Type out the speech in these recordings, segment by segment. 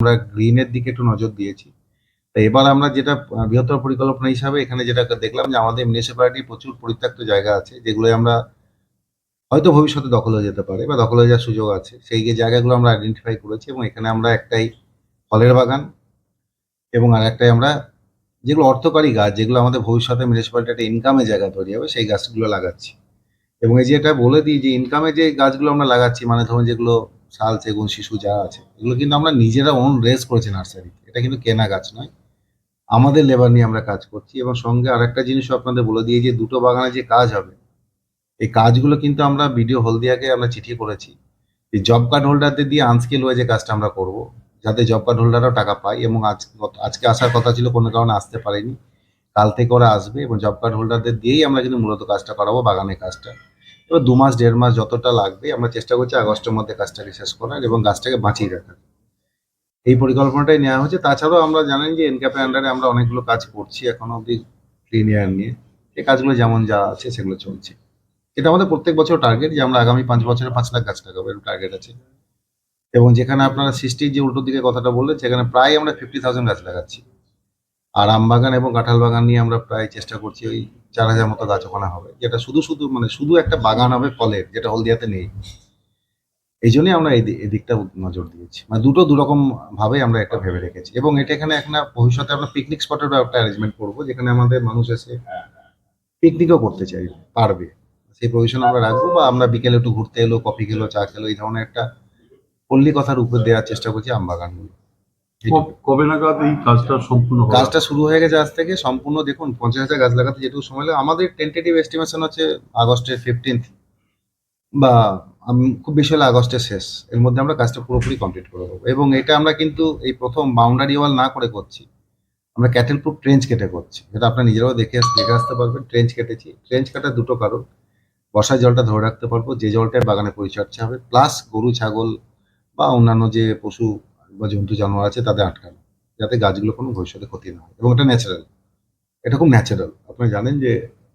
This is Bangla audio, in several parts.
আমরা গ্রিনের দিকে একটু নজর দিয়েছি। তো এবার আমরা যেটা বৃহত্তর পরিকল্পনা হিসাবে এখানে যেটা দেখলাম যে আমাদের মিউনিসিপ্যালিটি প্রচুর পরিত্যক্ত জায়গা আছে যেগুলো আমরা হয়তো ভবিষ্যতে দখল হয়ে যেতে পারে বা দখল হয়ে যাওয়ার সুযোগ আছে। সেই যে জায়গাগুলো আমরা আইডেন্টিফাই করেছি এবং এখানে আমরা একটাই ফলের বাগান এবং আর একটাই আমরা যেগুলো অর্থকারী গাছ, যেগুলো আমাদের ভবিষ্যতে মিউনিসিপ্যালিটি একটা ইনকামের জায়গা তৈরি হবে, সেই গাছগুলো লাগাচ্ছি। এবং এই যে এটা বলে দিই যে ইনকামে যে গাছগুলো আমরা লাগাচ্ছি মানে ধরুন যেগুলো শাল, সেগুন, শিশু যা আছে, এগুলো কিন্তু আমরা নিজেরা ওন রেস করেছি নার্সারিতে এটা কিন্তু কেনা গাছ নয়। আমাদের লেবার নিয়ে আমরা কাজ করছি এবং সঙ্গে আরেকটা জিনিসও আপনাদের বলে দিয়ে যে দুটো বাগানে যে কাজ হবে, এই কাজগুলো কিন্তু আমরা বিডিও হলদিয়াকে আমরা চিঠি করেছি এই জব কার্ড হোল্ডারদের দিয়ে আনস্কেল হয়ে যে কাজটা আমরা করব, যাতে জব কার্ড হোল্ডাররাও টাকা পায় এবং আজ আজকে আসার কথা ছিল, কোনো কারণে আসতে পারেনি। কাল থেকে ওরা আসবে এবং জব কার্ড হোল্ডারদের দিয়েই আমরা কিন্তু মূলত কাজটা করাবো বাগানের কাজটা। এবার দু মাস, দেড় মাস যতটা লাগবে, আমরা চেষ্টা করছি আগস্টের মধ্যে কাজটাকে শেষ করার এবং গাছটাকে বাঁচিয়ে রাখার। এই পরিকল্পনাটাই নেওয়া হয়েছে তাছাড়াও আমরা জানেন যে এনক্যাপের আন্ডারে আমরা অনেকগুলো কাজ করছি এখনও অবধি ক্লিন এয়ার নিয়ে। এই কাজগুলো যেমন যা আছে সেগুলো চলছে। এটা আমাদের প্রত্যেক বছর টার্গেট যে আমরা আগামী পাঁচ বছরে পাঁচ লাখ গাছ লাগাবো এরকম টার্গেট আছে। এবং যেখানে আপনারা সৃষ্টির যে উল্টো দিকে কথাটা বললেন, সেখানে প্রায় আমরা ফিফটি থাউজেন্ড গাছ লাগাচ্ছি। আর আম বাগান এবং কাঁঠাল বাগান নিয়ে আমরা প্রায় চেষ্টা করছি ওই চার হাজার মতো গাছ ওখানে হবে। যেটা শুধু শুধু মানে শুধু একটা বাগান হবে ফলের, যেটা হলদিয়াতে নেই। এই জন্যই আমরা এই দিকটা নজর দিয়েছি। মানে দুটো দুরকম ভাবে আমরা একটা ভেবে রেখেছি। এবং এটা এখানে একটা ভবিষ্যতে আমরা পিকনিক স্পটের একটা অ্যারেঞ্জমেন্ট করব, যেখানে আমাদের মানুষ এসে পিকনিকও করতে চাই, পারবে। সেই প্রভিশন আমরা রাখব বা আমরা বিকেলে একটু ঘুরতে এলো কফি খেলো, চা খেলো, এই ধরনের একটা পল্লী কথার উপর দেওয়ার চেষ্টা করছি আম বাগানগুলো ক- কবে নাগাদ এই কাজটা সম্পূর্ণ কাজটা শুরু হয়ে গেছে আজ থেকে সম্পূর্ণ দেখুন পঞ্চাশ হাজার গাছ লাগাতে যেটুকু সময় লাগে। আমাদের টেন্টেটিভ এস্টিমেশন হচ্ছে আগস্টের ফিফটিন্থ বা খুব বেশি হলে আগস্টের শেষ। এর মধ্যে আমরা কাজটা পুরোপুরি কমপ্লিট করে দেবো। এবং এটা আমরা কিন্তু এই প্রথম বাউন্ডারি ওয়াল না করে করছি। আমরা ক্যাটেল প্রুফ ট্রেঞ্চ কেটে করছি। যেটা আপনারা নিজেরাও দেখে দেখে আসতে পারবেন। ট্রেঞ্চ কেটেছি। ট্রেঞ্চ কাটার দুটো কারণ। বর্ষার জলটা ধরে রাখতে পারব। যে জলটায় বাগানে পরিচর্যা হবে। প্লাস গরু ছাগল বা অন্যান্য যে পশু বা জন্তু জানোয়ার আছে, তাদের আটকানো, যাতে গাছগুলো কোনো ভবিষ্যতে ক্ষতি না হয়। এবং এটা ন্যাচারাল এটা খুব ন্যাচারাল আপনারা জানেন যে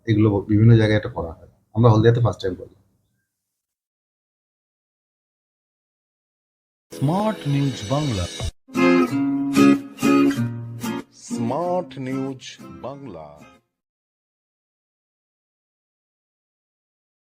এগুলো বিভিন্ন জায়গায় এটা করা হয়। আমরা হলদিয়াতে ফার্স্ট টাইম করি smart news Bangla smart news Bangla